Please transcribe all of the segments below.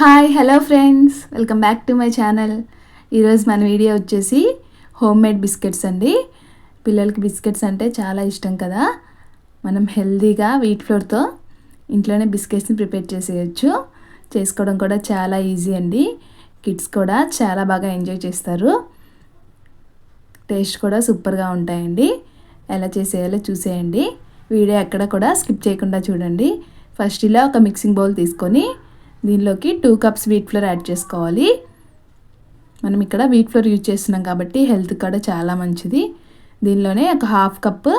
Hi hello friends welcome back to my channel ఈరోజు మన video వచ్చేసి హోమ్ మేడ్ బిస్కెట్స్ అండి. పిల్లలకి బిస్కెట్స్ అంటే చాలా ఇష్టం కదా. మనం హెల్తీగా వీట్ ఫ్లోర్తో ఇంట్లోనే బిస్కెట్స్ని ప్రిపేర్ చేసేయచ్చు. చేసుకోవడం కూడా చాలా ఈజీ అండి. కిడ్స్ కూడా చాలా బాగా ఎంజాయ్ చేస్తారు. టేస్ట్ కూడా సూపర్గా ఉంటాయండి. ఎలా చేసేయాలో చూసేయండి. వీడియో ఎక్కడ కూడా స్కిప్ చేయకుండా చూడండి. ఫస్ట్ ఇలా ఒక మిక్సింగ్ బౌల్ తీసుకొని దీనిలోకి two cups wheat flour add చేసుకోవాలి. మనం ఇక్కడ వీట్ ఫ్లోర్ యూజ్ చేస్తున్నాం కాబట్టి హెల్త్ కూడా చాలా మంచిది. దీనిలోనే ఒక హాఫ్ కప్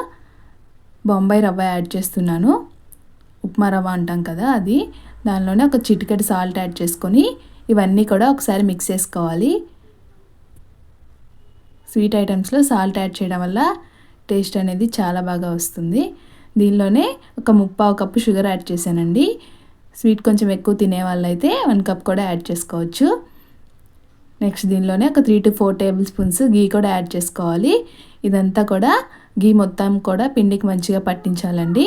బొంబాయి రవ్వ యాడ్ చేస్తున్నాను. ఉప్మా రవ్వ అంటాం కదా అది. దానిలోనే ఒక చిటికెట్ సాల్ట్ యాడ్ చేసుకొని ఇవన్నీ కూడా ఒకసారి మిక్స్ చేసుకోవాలి. స్వీట్ ఐటమ్స్లో సాల్ట్ యాడ్ చేయడం వల్ల టేస్ట్ అనేది చాలా బాగా వస్తుంది. దీనిలోనే ఒక ముప్పావు కప్పు షుగర్ యాడ్ చేశానండి. స్వీట్ కొంచెం ఎక్కువ తినే వాళ్ళైతే వన్ కప్ కూడా యాడ్ చేసుకోవచ్చు. నెక్స్ట్ దీనిలోనే ఒక three two four tablespoons ghee కూడా యాడ్ చేసుకోవాలి. ఇదంతా కూడా గీ మొత్తం కూడా పిండికి మంచిగా పట్టించాలండి.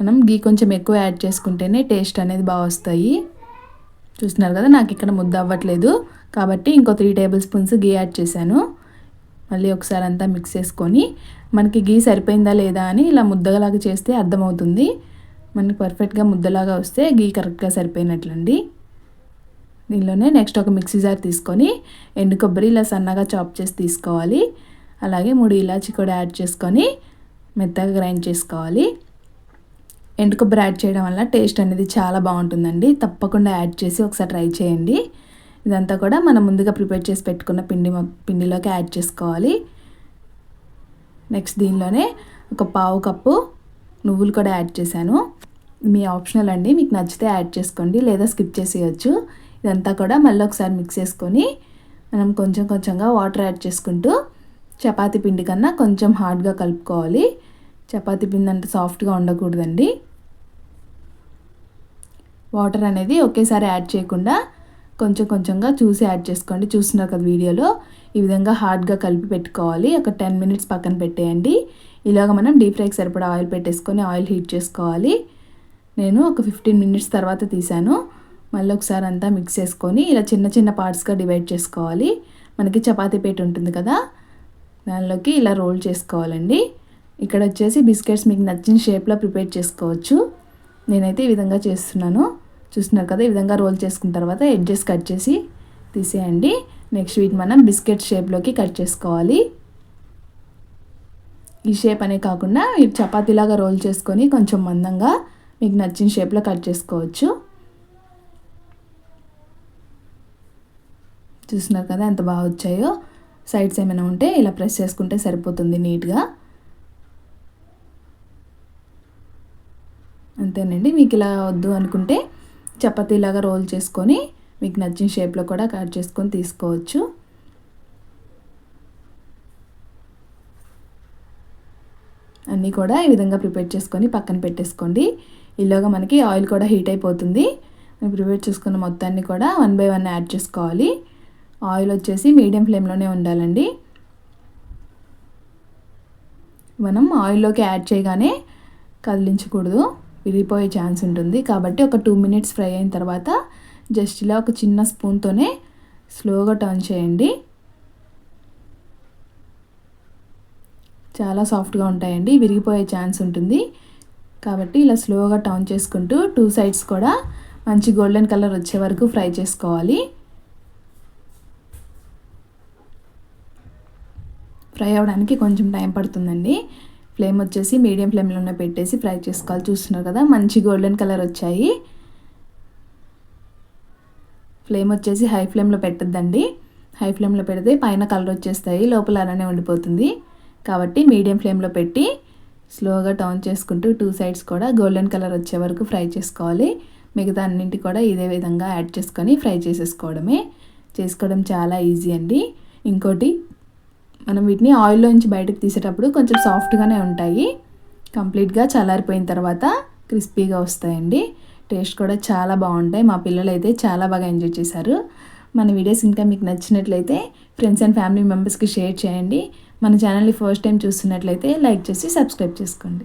మనం గీ కొంచెం ఎక్కువ యాడ్ చేసుకుంటేనే టేస్ట్ అనేది బాగా వస్తాయి. చూస్తున్నారు కదా నాకు ఇక్కడ ముద్ద అవ్వట్లేదు. కాబట్టి ఇంకో త్రీ టేబుల్ స్పూన్స్ గీ యాడ్ చేశాను. మళ్ళీ ఒకసారి అంతా మిక్స్ చేసుకొని మనకి గీ సరిపోయిందా లేదా అని ఇలా ముద్దగలాగా చేస్తే అర్థమవుతుంది. మనకి పర్ఫెక్ట్గా ముద్దలాగా వస్తే గీ కరెక్ట్గా సరిపోయినట్లండి. దీనిలోనే నెక్స్ట్ ఒక మిక్సీ జార్ తీసుకొని ఎండు కొబ్బరి ఇలా సన్నగా చాప్ చేసి తీసుకోవాలి. అలాగే మూడు ఇలాచి కూడా యాడ్ చేసుకొని మెత్తగా గ్రైండ్ చేసుకోవాలి. ఎండు కొబ్బరి యాడ్ చేయడం వల్ల టేస్ట్ అనేది చాలా బాగుంటుందండి. తప్పకుండా యాడ్ చేసి ఒకసారి ట్రై చేయండి. ఇదంతా కూడా మనం ముందుగా ప్రిపేర్ చేసి పెట్టుకున్న పిండి పిండిలోకి యాడ్ చేసుకోవాలి. నెక్స్ట్ దీనిలోనే ఒక పావు కప్పు నువ్వులు కూడా యాడ్ చేశాను. మీ ఆప్షనల్ అండి మీకు నచ్చితే యాడ్ చేసుకోండి లేదా స్కిప్ చేసేయచ్చు. ఇదంతా కూడా మళ్ళీ ఒకసారి మిక్స్ చేసుకొని మనం కొంచెం కొంచెంగా వాటర్ యాడ్ చేసుకుంటూ చపాతీ పిండి కన్నా కొంచెం హార్డ్గా కలుపుకోవాలి. చపాతీ పిండి అంత సాఫ్ట్గా ఉండకూడదండి. వాటర్ అనేది ఒకేసారి యాడ్ చేయకుండా కొంచెం కొంచెంగా చూసి యాడ్ చేసుకోండి. చూస్తున్నారు కదా వీడియోలో. ఈ విధంగా హార్డ్గా కలిపి పెట్టుకోవాలి. ఒక టెన్ మినిట్స్ పక్కన పెట్టేయండి. ఇలాగ మనం డీప్ ఫ్రైకి సరిపడా ఆయిల్ పెట్టేసుకొని ఆయిల్ హీట్ చేసుకోవాలి. నేను ఒక ఫిఫ్టీన్ మినిట్స్ తర్వాత తీసాను. మళ్ళీ ఒకసారి అంతా మిక్స్ చేసుకొని ఇలా చిన్న చిన్న పార్ట్స్గా డివైడ్ చేసుకోవాలి. మనకి చపాతీ పేట ఉంటుంది కదా దానిలోకి ఇలా రోల్ చేసుకోవాలండి. ఇక్కడ వచ్చేసి బిస్కెట్స్ మీకు నచ్చిన షేప్లో ప్రిపేర్ చేసుకోవచ్చు. నేనైతే ఈ విధంగా చేస్తున్నాను. చూస్తున్నారు కదా ఈ విధంగా రోల్ చేసుకున్న తర్వాత ఎడ్జెస్ కట్ చేసి తీసేయండి. నెక్స్ట్ వీక్ మనం బిస్కెట్ షేప్లోకి కట్ చేసుకోవాలి. ఈ షేప్ అనే కాకుండా ఈ చపాతీలాగా రోల్ చేసుకొని కొంచెం మందంగా మీకు నచ్చిన షేప్లో కట్ చేసుకోవచ్చు. చూస్తున్నారు కదా ఎంత బాగా వచ్చాయో? సైడ్స్ ఏమైనా ఉంటే ఇలా ప్రెస్ చేసుకుంటే సరిపోతుంది నీట్గా. అంతేనండి మీకు ఇలా వద్దు అనుకుంటే చపాతీలాగా రోల్ చేసుకొని మీకు నచ్చిన షేప్లో కూడా కట్ చేసుకొని తీసుకోవచ్చు. అన్నీ కూడా ఈ విధంగా ప్రిపేర్ చేసుకొని పక్కన పెట్టేసుకోండి. ఈలోగా మనకి ఆయిల్ కూడా హీట్ అయిపోతుంది. ప్రిపేర్ చేసుకున్న మొత్తాన్ని కూడా వన్ బై వన్ యాడ్ చేసుకోవాలి. ఆయిల్ వచ్చేసి మీడియం ఫ్లేమ్లోనే ఉండాలండి. మనం ఆయిల్లోకి యాడ్ చేయగానే కదిలించకూడదు. విరిగిపోయే ఛాన్స్ ఉంటుంది. కాబట్టి ఒక టూ మినిట్స్ ఫ్రై అయిన తర్వాత జస్ట్ ఇలా ఒక చిన్న స్పూన్తోనే స్లోగా టర్న్ చేయండి. చాలా సాఫ్ట్గా ఉంటాయండి విరిగిపోయే ఛాన్స్ ఉంటుంది. కాబట్టి ఇలా స్లోగా టర్న్ చేసుకుంటూ టూ సైడ్స్ కూడా మంచి గోల్డెన్ కలర్ వచ్చే వరకు ఫ్రై చేసుకోవాలి. ఫ్రై అవ్వడానికి కొంచెం టైం పడుతుందండి. ఫ్లేమ్ వచ్చేసి మీడియం ఫ్లేమ్లోనే పెట్టేసి ఫ్రై చేసుకోవాలి. చూస్తున్నారు కదా మంచి గోల్డెన్ కలర్ వచ్చాయి. ఫ్లేమ్ వచ్చేసి హై ఫ్లేమ్లో పెట్టద్దండి. హై ఫ్లేమ్లో పెడితే పైన కలర్ వచ్చేస్తాయి లోపల అలానే ఉండిపోతుంది. కాబట్టి మీడియం ఫ్లేమ్లో పెట్టి స్లోగా టర్న్ చేసుకుంటూ టూ సైడ్స్ కూడా గోల్డెన్ కలర్ వచ్చే వరకు ఫ్రై చేసుకోవాలి. మిగతా అన్నింటి కూడా ఇదే విధంగా యాడ్ చేసుకొని ఫ్రై చేసేసుకోవడమే. చేసుకోవడం చాలా ఈజీ అండి. ఇంకోటి మనం వీటిని ఆయిల్లో నుంచి బయటకు తీసేటప్పుడు కొంచెం సాఫ్ట్గానే ఉంటాయి. కంప్లీట్గా చల్లారిపోయిన తర్వాత క్రిస్పీగా వస్తాయండి. టేస్ట్ కూడా చాలా బాగుంటాయి. మా పిల్లలు అయితే చాలా బాగా ఎంజాయ్ చేశారు. మన వీడియోస్ ఇంకా మీకు నచ్చినట్లయితే ఫ్రెండ్స్ అండ్ ఫ్యామిలీ మెంబర్స్కి షేర్ చేయండి. మన ఛానల్ని ఫస్ట్ టైం చూస్తున్నట్లయితే లైక్ చేసి సబ్స్క్రైబ్ చేసుకోండి.